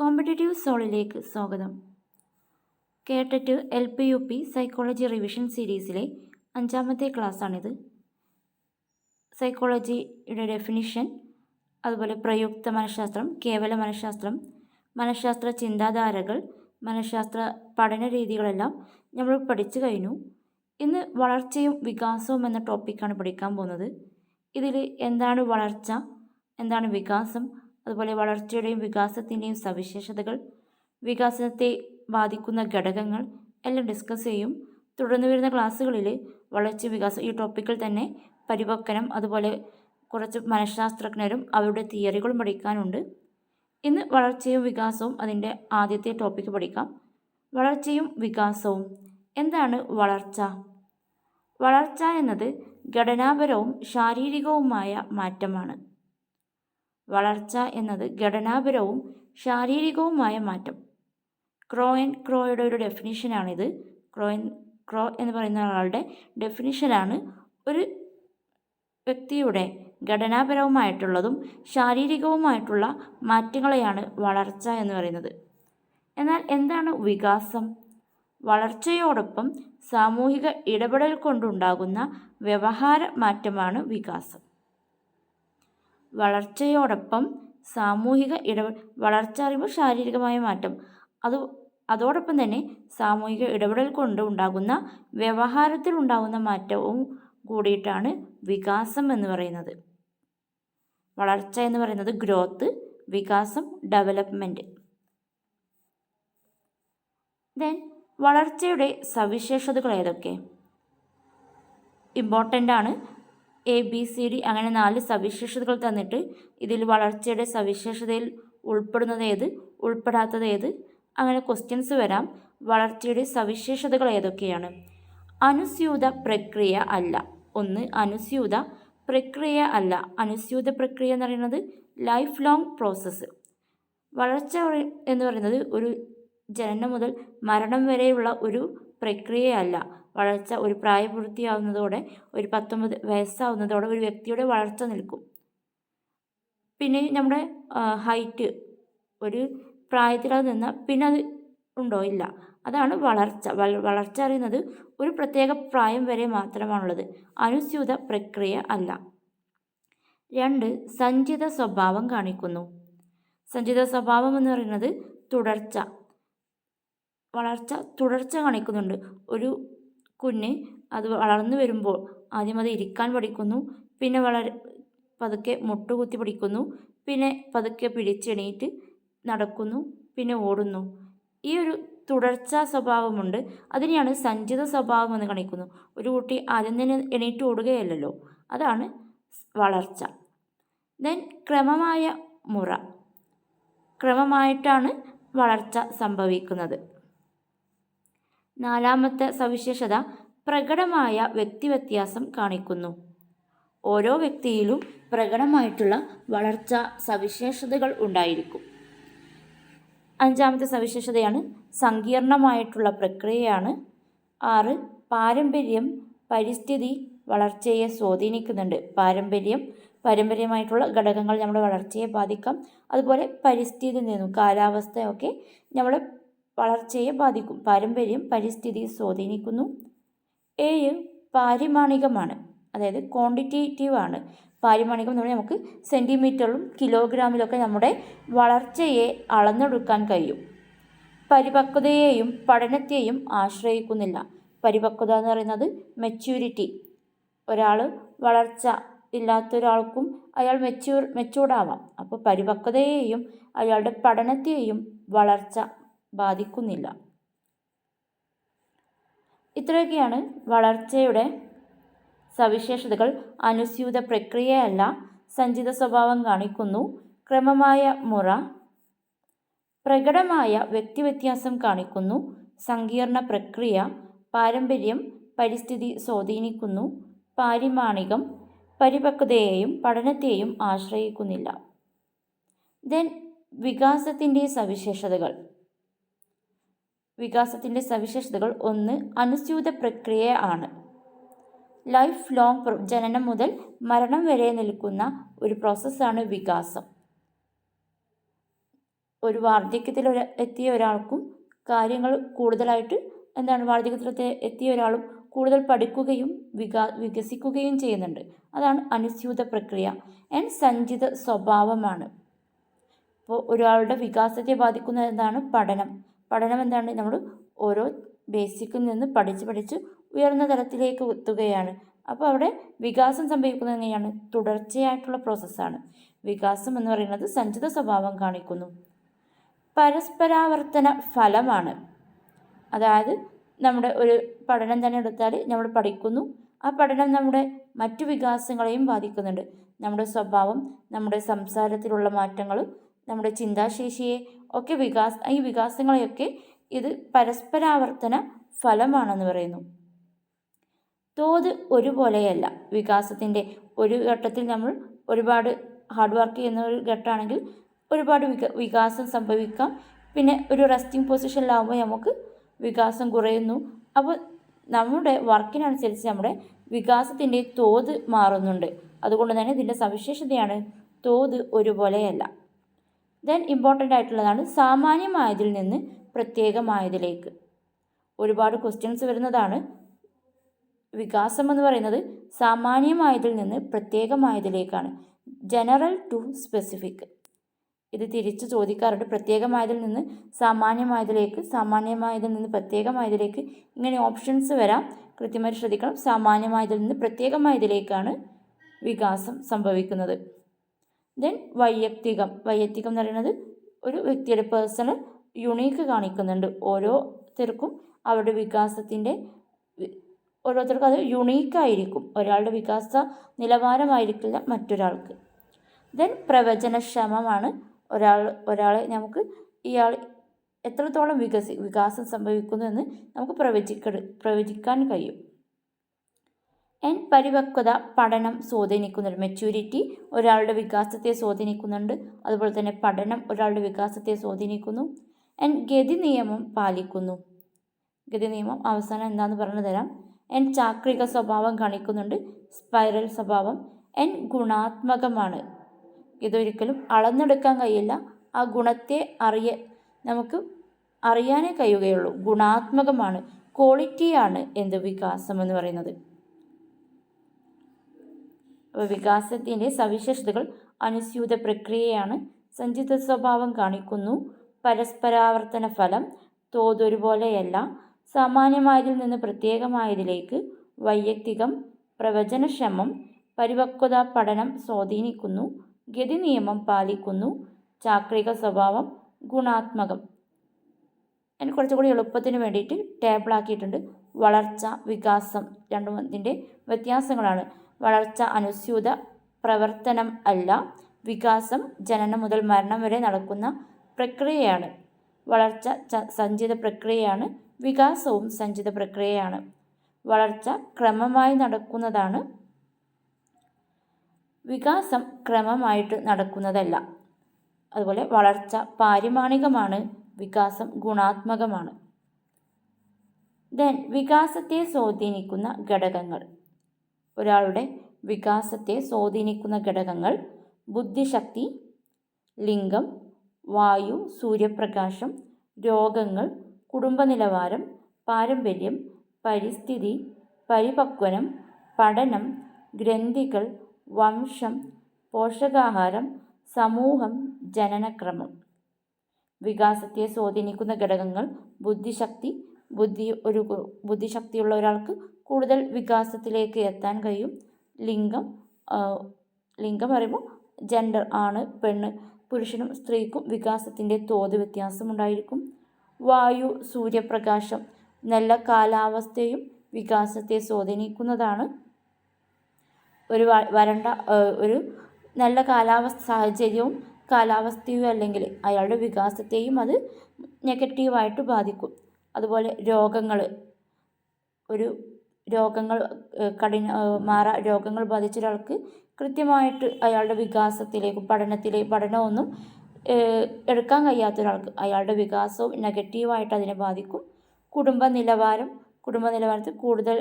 Competitive സോളിലേക്ക് സ്വാഗതം. കേട്ടറ്റ് L P U P psychology revision സീരീസിലെ അഞ്ചാമത്തെ ക്ലാസ്സാണിത്. സൈക്കോളജിയുടെ ഡെഫിനിഷൻ അതുപോലെ പ്രയുക്ത മനഃശാസ്ത്രം കേവല മനഃശാസ്ത്രം മനഃശാസ്ത്ര ചിന്താധാരകൾ മനഃശാസ്ത്ര പഠന രീതികളെല്ലാം നമ്മൾ പഠിച്ചു കഴിഞ്ഞു. ഇന്ന് വളർച്ചയും വികാസവും എന്ന ടോപ്പിക്കാണ് പഠിക്കാൻ പോകുന്നത്. ഇതിൽ എന്താണ് വളർച്ച എന്താണ് വികാസം അതുപോലെ വളർച്ചയുടെയും വികാസത്തിന്റെയും സവിശേഷതകൾ വികാസത്തെ ബാധിക്കുന്ന ഘടകങ്ങൾ എല്ലാം ഡിസ്കസ് ചെയ്യും. തുടർന്ന് വരുന്ന ക്ലാസ്സുകളിൽ വളർച്ച വികാസം ഈ ടോപ്പിക്കിൽ തന്നെ പരിപക്വനം അതുപോലെ കുറച്ച് മനഃശാസ്ത്രജ്ഞരും അവരുടെ തിയറികളും പഠിക്കാനുണ്ട്. ഇന്ന് വളർച്ചയും വികാസവും അതിന്റെ ആദ്യത്തെ ടോപ്പിക്ക് പഠിക്കാം. വളർച്ചയും വികാസവും. എന്താണ് വളർച്ച? വളർച്ച എന്നത് ഘടനാപരവും ശാരീരികവുമായ മാറ്റമാണ്. വളർച്ച എന്നത് ഘടനാപരവും ശാരീരികവുമായ മാറ്റം. ക്രോയൻ ക്രോയുടെ ഒരു ഡെഫിനിഷനാണിത് ക്രോയൻ ക്രോ എന്ന് പറയുന്ന ഒരാളുടെ ഡെഫിനിഷനാണ് ഒരു വ്യക്തിയുടെ ഘടനാപരവുമായിട്ടുള്ളതും ശാരീരികവുമായിട്ടുള്ള മാറ്റങ്ങളെയാണ് വളർച്ച എന്ന് പറയുന്നത്. എന്നാൽ എന്താണ് വികാസം? വളർച്ചയോടൊപ്പം സാമൂഹിക ഇടപെടൽ കൊണ്ടുണ്ടാകുന്ന വ്യവഹാര മാറ്റമാണ് വികാസം. വളർച്ചയോടൊപ്പം സാമൂഹിക ഇടപ വളർച്ച അറിയുമ്പോൾ ശാരീരികമായ മാറ്റം. അത് അതോടൊപ്പം തന്നെ സാമൂഹിക ഇടപെടൽ കൊണ്ട് ഉണ്ടാകുന്ന വ്യവഹാരത്തിൽ ഉണ്ടാകുന്ന മാറ്റവും കൂടിയിട്ടാണ് വികാസം എന്ന് പറയുന്നത്. വളർച്ച എന്ന് പറയുന്നത് ഗ്രോത്ത് വികാസം ഡെവലപ്മെന്റ് ദെൻ വളർച്ചയുടെ സവിശേഷതകൾ ഏതൊക്കെ? ഇമ്പോർട്ടന്റ് ആണ് എ ബി സി ഡി അങ്ങനെ നാല് സവിശേഷതകൾ തന്നിട്ട് ഇതിൽ വളർച്ചയുടെ സവിശേഷതയിൽ ഉൾപ്പെടുന്നത് ഏത്? ഉൾപ്പെടാത്തത് ഏത്? അങ്ങനെ ക്വസ്റ്റ്യൻസ് വരാം. വളർച്ചയുടെ സവിശേഷതകൾ ഏതൊക്കെയാണ്? അനുസ്യൂത പ്രക്രിയ അല്ല. ഒന്ന് അനുസ്യൂത പ്രക്രിയ അല്ല. അനുസ്യൂത പ്രക്രിയ എന്ന് പറയുന്നത് ലൈഫ് ലോങ് പ്രോസസ്സ് വളർച്ച എന്ന് പറയുന്നത് ഒരു ജനനം മുതൽ മരണം വരെയുള്ള ഒരു പ്രക്രിയയല്ല. വളർച്ച ഒരു പ്രായപൂർത്തിയാവുന്നതോടെ ഒരു പത്തൊമ്പത് വയസ്സാവുന്നതോടെ ഒരു വ്യക്തിയുടെ വളർച്ച നിൽക്കും. പിന്നെ നമ്മുടെ ഹൈറ്റ്. ഒരു പ്രായത്തിലത് നിന്ന് പിന്നെ അത് ഉണ്ടോ? ഇല്ല. അതാണ് വളർച്ച. വളർച്ച അറിയുന്നത് ഒരു പ്രത്യേക പ്രായം വരെ മാത്രമാണുള്ളത്. അനുസ്യൂത പ്രക്രിയ അല്ല. രണ്ട് സഞ്ചിത സ്വഭാവം കാണിക്കുന്നു. സഞ്ചിത സ്വഭാവം എന്ന് പറയുന്നത് തുടർച്ച. വളർച്ച തുടർച്ച കാണിക്കുന്നുണ്ട്. ഒരു കുഞ്ഞ് അത് വളർന്നു വരുമ്പോൾ ആദ്യം അത് ഇരിക്കാൻ പഠിക്കുന്നു പിന്നെ വളരെ പതുക്കെ മുട്ടുകുത്തി പഠിക്കുന്നു പിന്നെ പതുക്കെ പിടിച്ചെണീറ്റ് നടക്കുന്നു പിന്നെ ഓടുന്നു. ഈ ഒരു തുടർച്ച സ്വഭാവമുണ്ട്. അതിനെയാണ് സഞ്ചിത സ്വഭാവം എന്ന് കാണിക്കുന്നു. ഒരു കുട്ടി ആദ്യം തന്നെ എണീറ്റ് ഓടുകയല്ലല്ലോ. അതാണ് വളർച്ച. ദെൻ ക്രമമായ മുറ. ക്രമമായിട്ടാണ് വളർച്ച സംഭവിക്കുന്നത്. നാലാമത്തെ സവിശേഷത പ്രകടമായ വ്യക്തിവ്യത്യാസം കാണിക്കുന്നു. ഓരോ വ്യക്തിയിലും പ്രകടമായിട്ടുള്ള വളർച്ച സവിശേഷതകൾ ഉണ്ടായിരിക്കും. അഞ്ചാമത്തെ സവിശേഷതയാണ് സങ്കീർണമായിട്ടുള്ള പ്രക്രിയയാണ്. ആറ് പാരമ്പര്യം പരിസ്ഥിതി വളർച്ചയെ സ്വാധീനിക്കുന്നുണ്ട്. പാരമ്പര്യം പാരമ്പര്യമായിട്ടുള്ള ഘടകങ്ങൾ നമ്മുടെ വളർച്ചയെ ബാധിക്കാം. അതുപോലെ പരിസ്ഥിതി നിന്നും കാലാവസ്ഥയൊക്കെ നമ്മളെ വളർച്ചയെ ബാധിക്കും. പാരമ്പര്യം പരിസ്ഥിതിയെ സ്വാധീനിക്കുന്നു. ഏഴ് പാരിമാണികമാണ്. അതായത് ക്വാണ്ടിറ്റേറ്റീവ് ആണ്. പാരിമാണികം എന്ന് പറഞ്ഞാൽ നമുക്ക് സെന്റിമീറ്ററിലും കിലോഗ്രാമിലൊക്കെ നമ്മുടെ വളർച്ചയെ അളന്നെടുക്കാൻ കഴിയും. പരിപക്വതയെയും പഠനത്തെയും ആശ്രയിക്കുന്നില്ല. പരിപക്വത എന്ന് പറയുന്നത് മെച്യൂരിറ്റി ഒരാൾ വളർച്ച ഇല്ലാത്ത ഒരാൾക്കും അയാൾ മെച്യൂർ മെച്ചൂർഡാവാം അപ്പോൾ പരിപക്വതയെയും അയാളുടെ പഠനത്തെയും വളർച്ച ബാധിക്കുന്നില്ല. ഇത്രയൊക്കെയാണ് വളർച്ചയുടെ സവിശേഷതകൾ. അനുസ്യൂത പ്രക്രിയയല്ല സഞ്ചിത സ്വഭാവം കാണിക്കുന്നു. ക്രമമായ മുറ പ്രകടമായ വ്യക്തിവ്യത്യാസം കാണിക്കുന്നു. സങ്കീർണ പ്രക്രിയ പാരമ്പര്യം പരിസ്ഥിതി സ്വാധീനിക്കുന്നു. പാരിമാണികം പരിപക്വതയെയും പഠനത്തെയും ആശ്രയിക്കുന്നില്ല. ദെൻ വികാസത്തിന്റെ സവിശേഷതകൾ. വികാസത്തിന്റെ സവിശേഷതകൾ ഒന്ന് അനുസ്യൂത പ്രക്രിയ ആണ്. ലൈഫ് ലോങ് ജനനം മുതൽ മരണം വരെ നിൽക്കുന്ന ഒരു പ്രോസസ്സാണ് വികാസം. ഒരു വാർദ്ധക്യത്തിൽ എത്തിയ ഒരാൾക്കും കാര്യങ്ങൾ കൂടുതലായിട്ട് എന്താണ് വാർദ്ധക്യത്തിൽ എത്തിയ ഒരാളും കൂടുതൽ പഠിക്കുകയും വികാ വികസിക്കുകയും ചെയ്യുന്നുണ്ട്. അതാണ് അനുസ്യൂത പ്രക്രിയ. ആൻഡ് സഞ്ചിത സ്വഭാവമാണ്. അപ്പോൾ ഒരാളുടെ വികാസത്തെ ബാധിക്കുന്ന എന്താണ്? പഠനം. പഠനം എന്താണ് നമ്മൾ ഓരോ ബേസിക്കിൽ നിന്ന് പഠിച്ച് പഠിച്ച് ഉയർന്ന തലത്തിലേക്ക് എത്തുകയാണ്. അപ്പോൾ അവിടെ വികാസം സംഭവിക്കുന്നത് എങ്ങനെയാണ്? തുടർച്ചയായിട്ടുള്ള പ്രോസസ്സാണ് വികാസം എന്ന് പറയുന്നത് സഞ്ചിത സ്വഭാവം കാണിക്കുന്നു. പരസ്പരാവർത്തന ഫലമാണ്. അതായത് നമ്മുടെ ഒരു പഠനം തന്നെ എടുത്താൽ നമ്മൾ പഠിക്കുന്നു. ആ പഠനം നമ്മുടെ മറ്റു വികാസങ്ങളെയും ബാധിക്കുന്നുണ്ട്. നമ്മുടെ സ്വഭാവം നമ്മുടെ സംസാരത്തിലുള്ള മാറ്റങ്ങൾ നമ്മുടെ ചിന്താശേഷിയെ ഒക്കെ വികാസ ഈ വികാസങ്ങളെയൊക്കെ ഇത് പരസ്പരാവർത്തന ഫലമാണെന്ന് പറയുന്നു. തോത് ഒരുപോലെയല്ല. വികാസത്തിന്റെ ഒരു ഘട്ടത്തിൽ നമ്മൾ ഒരുപാട് ഹാർഡ് വർക്ക് ചെയ്യുന്ന ഒരു ഘട്ടമാണെങ്കിൽ ഒരുപാട് വിക വികാസം സംഭവിക്കാം. പിന്നെ ഒരു റെസ്റ്റിംഗ് പൊസിഷനിലാവുമ്പോൾ നമുക്ക് വികാസം കുറയുന്നു. അപ്പോൾ നമ്മുടെ വർക്കിനനുസരിച്ച് നമ്മുടെ വികാസത്തിന്റെ തോത് മാറുന്നുണ്ട്. അതുകൊണ്ട് തന്നെ ഇതിന്റെ സവിശേഷതയാണ് തോത് ഒരുപോലെയല്ല. ദെൻ ഇമ്പോർട്ടന്റ് ആയിട്ടുള്ളതാണ് സാമാന്യമായതിൽ നിന്ന് പ്രത്യേകമായതിലേക്ക്. ഒരുപാട് ക്വസ്റ്റ്യൻസ് വരുന്നതാണ്. വികാസം എന്ന് പറയുന്നത് സാമാന്യമായതിൽ നിന്ന് പ്രത്യേകമായതിലേക്കാണ്. ജനറൽ ടു സ്പെസിഫിക് ഇത് തിരിച്ചു ചോദിക്കാറുണ്ട്. പ്രത്യേകമായതിൽ നിന്ന് സാമാന്യമായതിലേക്ക് സാമാന്യമായതിൽ നിന്ന് പ്രത്യേകമായതിലേക്ക് ഇങ്ങനെ ഓപ്ഷൻസ് വരാം. കൃത്യമായി ശ്രദ്ധിക്കണം. സാമാന്യമായതിൽ നിന്ന് പ്രത്യേകമായതിലേക്കാണ് വികാസം സംഭവിക്കുന്നത്. ദെൻ വൈയക്തികം. വൈയക്തികം എന്ന് പറയുന്നത് ഒരു വ്യക്തിയുടെ പേഴ്സണൽ യുണീക്ക് കാണിക്കുന്നുണ്ട്. ഓരോരുത്തർക്കും അവരുടെ വികാസത്തിന്റെ ഓരോരുത്തർക്കും അത് യുണീക്കായിരിക്കും ഒരാളുടെ വികാസ നിലവാരമായിരിക്കില്ല മറ്റൊരാൾക്ക്. ദെൻ പ്രവചനക്ഷമമാണ് ഒരാൾ ഒരാളെ നമുക്ക് ഇയാൾ എത്രത്തോളം വികസി വികാസം സംഭവിക്കുന്നു എന്ന് നമുക്ക് പ്രവചിക്ക പ്രവചിക്കാൻ കഴിയും. എൻ പരിപക്വത പഠനം സ്വാധീനിക്കുന്നുണ്ട്. മെച്യൂരിറ്റി ഒരാളുടെ വികാസത്തെ സ്വാധീനിക്കുന്നുണ്ട്. അതുപോലെ തന്നെ പഠനം ഒരാളുടെ വികാസത്തെ സ്വാധീനിക്കുന്നു. എൻ ഗതി നിയമം പാലിക്കുന്നു. ഗതി നിയമം അവസാനം എന്താണെന്ന് പറഞ്ഞു തരാം. എൻ ചാക്രിക സ്വഭാവം കാണിക്കുന്നുണ്ട്. സ്പൈറൽ സ്വഭാവം. എൻ ഗുണാത്മകമാണ്. ഇതൊരിക്കലും അളന്നെടുക്കാൻ കഴിയില്ല. ആ ഗുണത്തെ അറിയ നമുക്ക് അറിയാനേ കഴിയുകയുള്ളൂ. ഗുണാത്മകമാണ്. ക്വാളിറ്റിയാണ് എന്ത് വികാസം എന്ന് പറയുന്നത്. അപ്പോൾ വികാസത്തിന്റെ സവിശേഷതകൾ അനുസ്യൂത പ്രക്രിയയാണ്. സഞ്ചിത സ്വഭാവം കാണിക്കുന്നു. പരസ്പരാവർത്തന ഫലം തോതൊരുപോലെയല്ല. സാമാന്യമായതിൽ നിന്ന് പ്രത്യേകമായതിലേക്ക് വൈയക്തികം പ്രവചനക്ഷമം പരിപക്വത പഠനം സ്വാധീനിക്കുന്നു. ഗതി നിയമം പാലിക്കുന്നു. ചാക്രിക സ്വഭാവം ഗുണാത്മകം. അതിന് കുറച്ചുകൂടി എളുപ്പത്തിന് വേണ്ടിയിട്ട് ടേബിളാക്കിയിട്ടുണ്ട്. വളർച്ച വികാസം രണ്ടും ഇതിന്റെ വ്യത്യാസങ്ങളാണ്. വളർച്ച അനുസ്യൂത പ്രവർത്തനം അല്ല. വികാസം ജനനം മുതൽ മരണം വരെ നടക്കുന്ന പ്രക്രിയയാണ്. വളർച്ച സഞ്ചിത പ്രക്രിയയാണ്. വികാസവും സഞ്ചിത പ്രക്രിയയാണ്. വളർച്ച ക്രമമായി നടക്കുന്നതാണ്. വികാസം ക്രമമായിട്ട് നടക്കുന്നതല്ല. അതുപോലെ വളർച്ച പാരിമാണികമാണ്. വികാസം ഗുണാത്മകമാണ്. ദെൻ വികാസത്തെ സ്വാധീനിക്കുന്ന ഘടകങ്ങൾ. ഒരാളുടെ വികാസത്തെ സ്വാധീനിക്കുന്ന ഘടകങ്ങൾ ബുദ്ധിശക്തി ലിംഗം വായു സൂര്യപ്രകാശം രോഗങ്ങൾ കുടുംബ നിലവാരം പാരമ്പര്യം പരിസ്ഥിതി പരിപക്വനം പഠനം ഗ്രന്ഥികൾ വംശം പോഷകാഹാരം സമൂഹം ജനനക്രമം. വികാസത്തെ സ്വാധീനിക്കുന്ന ഘടകങ്ങൾ ബുദ്ധിശക്തി ബുദ്ധി ഒരു ബുദ്ധിശക്തിയുള്ള ഒരാൾക്ക് കൂടുതൽ വികാസത്തിലേക്ക് എത്താൻ കഴിയും. ലിംഗം ലിംഗം പറയുമ്പോൾ ജെൻഡർ ആണ്. പെണ്ണ് പുരുഷനും സ്ത്രീക്കും വികാസത്തിന്റെ തോത് വ്യത്യാസമുണ്ടായിരിക്കും വായു സൂര്യപ്രകാശം നല്ല കാലാവസ്ഥയും വികാസത്തെ സ്വാധീനിക്കുന്നതാണ്. ഒരു വരണ്ട ഒരു നല്ല കാലാവസ്ഥ സാഹചര്യവും കാലാവസ്ഥയും അല്ലെങ്കിൽ അയാളുടെ വികാസത്തെയും അത് നെഗറ്റീവായിട്ട് ബാധിക്കും. അതുപോലെ രോഗങ്ങൾ ഒരു രോഗങ്ങൾ കഠിന മാറാ രോഗങ്ങൾ ബാധിച്ച ഒരാൾക്ക് കൃത്യമായിട്ട് അയാളുടെ വികാസത്തിലേക്കും പഠനത്തിലെ പഠനമൊന്നും എടുക്കാൻ കഴിയാത്ത ഒരാൾക്ക് അയാളുടെ വികാസവും നെഗറ്റീവായിട്ട് അതിനെ ബാധിക്കും. കുടുംബ നിലവാരം കുടുംബ നിലവാരത്തിൽ കൂടുതൽ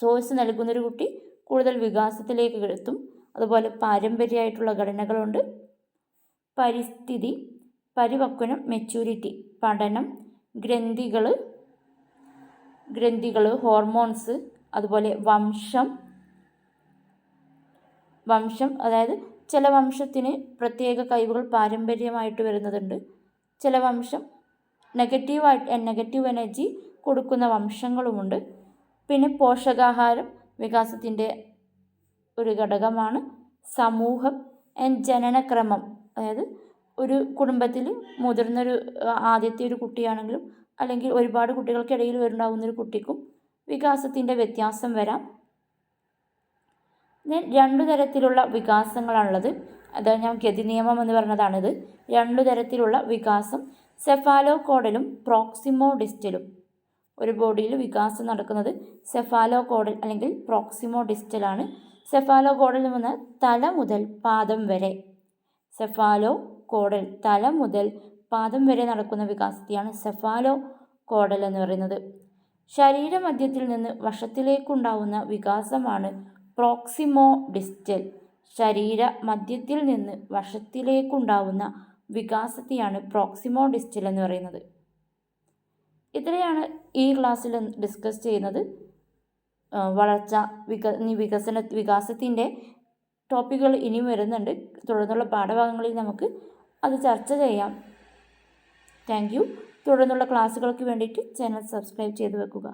സോഴ്സ് നൽകുന്നൊരു കുട്ടി കൂടുതൽ വികാസത്തിലേക്ക് എത്തും അതുപോലെ പാരമ്പര്യമായിട്ടുള്ള ഘടനകളുണ്ട്. പരിസ്ഥിതി പരിപക്വനം മെച്യൂരിറ്റി പഠനം ഗ്രന്ഥികൾ ഗ്രന്ഥികൾ ഹോർമോൺസ് അതുപോലെ വംശം. വംശം അതായത് ചില വംശത്തിന് പ്രത്യേക കഴിവുകൾ പാരമ്പര്യമായിട്ട് വരുന്നതുണ്ട്. ചില വംശം നെഗറ്റീവായിട്ട് നെഗറ്റീവ് എനർജി കൊടുക്കുന്ന വംശങ്ങളുമുണ്ട്. പിന്നെ പോഷകാഹാരം വികാസത്തിന്റെ ഒരു ഘടകമാണ് സമൂഹം ആൻഡ് ജനനക്രമം. അതായത് ഒരു കുടുംബത്തിൽ മുതിർന്നൊരു ആദ്യത്തെ ഒരു കുട്ടിയാണെങ്കിലും അല്ലെങ്കിൽ ഒരുപാട് കുട്ടികൾക്കിടയിൽ വരുണ്ടാവുന്ന ഒരു കുട്ടിക്കും വികാസത്തിന്റെ വ്യത്യാസം വരാം. ദെൻ രണ്ടു തരത്തിലുള്ള വികാസങ്ങളാണുള്ളത്. അതായത് ഞാൻ ഗതി നിയമം എന്ന് പറഞ്ഞതാണിത്. രണ്ടു തരത്തിലുള്ള വികാസം. സെഫാലോ കോഡലും പ്രോക്സിമോ ഡിസ്റ്റലും ഒരു ബോഡിയിൽ വികാസം നടക്കുന്നത് സെഫാലോ കോഡൽ അല്ലെങ്കിൽ പ്രോക്സിമോ ഡിസ്റ്റലാണ് സെഫാലോ കോഡൽ എന്ന് പറഞ്ഞാൽ തല മുതൽ പാദം വരെ. സെഫാലോ കോഡൽ തല മുതൽ പാദം വരെ നടക്കുന്ന വികാസത്തെയാണ് സെഫാലോ കോഡൽ എന്ന് പറയുന്നത്. ശരീരമധ്യത്തിൽ നിന്ന് വശത്തിലേക്കുണ്ടാവുന്ന വികാസമാണ് പ്രോക്സിമോ ഡിസ്റ്റൽ ശരീര മധ്യത്തിൽ നിന്ന് വശത്തിലേക്കുണ്ടാവുന്ന വികാസത്തെയാണ് പ്രോക്സിമോ ഡിസ്റ്റൽ എന്ന് പറയുന്നത്. ഇത്രയാണ് ഈ ക്ലാസ്സിൽ ഡിസ്കസ് ചെയ്യുന്നത്. വളർച്ച വിക വികസന വികാസത്തിന്റെ ടോപ്പിക്കുകൾ ഇനിയും വരുന്നുണ്ട്. തുടർന്നുള്ള പാഠഭാഗങ്ങളിൽ നമുക്ക് അത് ചർച്ച ചെയ്യാം. Thank you. തുടർന്നുള്ള ക്ലാസ്സുകൾക്ക് വേണ്ടിയിട്ട് ചാനൽ സബ്സ്ക്രൈബ് ചെയ്ത് വെക്കുക.